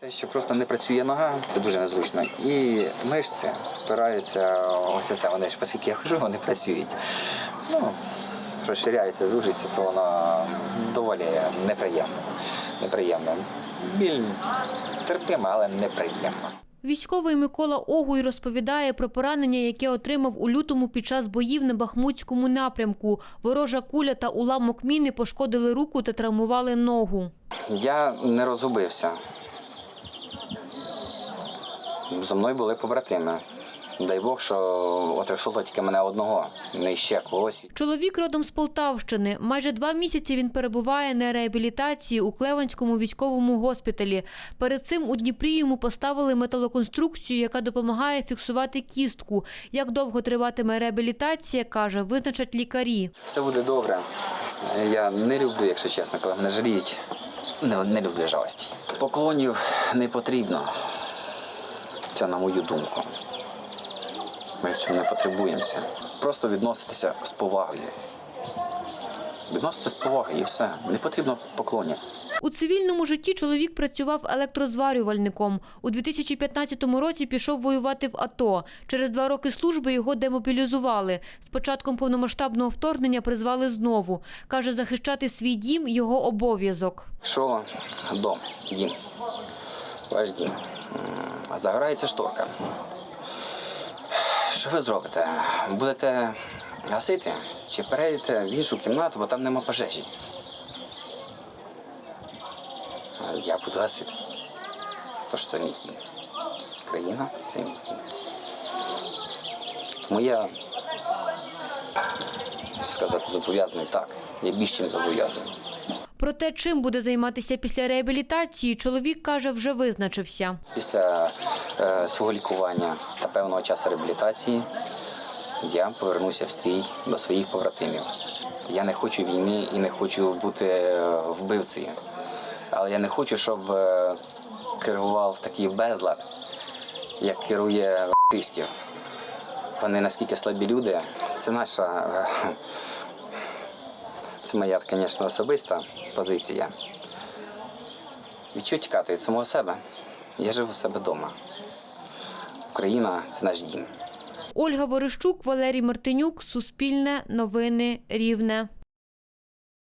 Те, що просто не працює нога, це дуже незручно. І мишці впираються, ось це вони ж, оскільки я хожу, вони працюють. Ну, розширяються, звужуються, то воно доволі неприємно. неприємно. Біль терпима, але неприємно. Військовий Микола Огуй розповідає про поранення, яке отримав у лютому під час боїв на Бахмутському напрямку. Ворожа куля та уламок міни пошкодили руку та травмували ногу. Я не розгубився. Зо мною були побратими. Дай Бог, що отрисуло тільки мене одного, не ще когось. Чоловік родом з Полтавщини. Майже два місяці він перебуває на реабілітації у Клеванському військовому госпіталі. Перед цим у Дніпрі йому поставили металоконструкцію, яка допомагає фіксувати кістку. Як довго триватиме реабілітація, каже, визначать лікарі. Все буде добре. Я не люблю, якщо чесно, коли мене жаліють. Не, не люблю жалості. Поклонів не потрібно. Це на мою думку. Ми в цьому не потребуємося. Просто відноситися з повагою. Відноситися з повагою і все. Не потрібно поклонів. У цивільному житті чоловік працював електрозварювальником. У 2015 році пішов воювати в АТО. Через два роки служби його демобілізували. З початком повномасштабного вторгнення призвали знову. Каже, захищати свій дім – його обов'язок. Що дом, дім, ваш дім. Загорається шторка. Що ви зробите? Будете гасити чи перейдете в іншу кімнату, бо там нема пожежі. Я буду гасити. Тож це мій дім. Країна це мій дім. Тому я сказати зобов'язаний так. Я більш чим зобов'язаний. Про те, чим буде займатися після реабілітації, чоловік каже, вже визначився. Після е, свого лікування та певного часу реабілітації я повернуся в стрій до своїх побратимів. Я не хочу війни і не хочу бути е, вбивцею. Але я не хочу, щоб е, керував такий безлад, як керує фашистів. Вони наскільки слабі люди. Це наша, е, це моя, звісно, особиста позиція. Відчуть тікати від самого себе? Я живу у себе вдома. Україна це наш дім. Ольга Ворищук, Валерій Мартинюк, Суспільне, Новини, Рівне.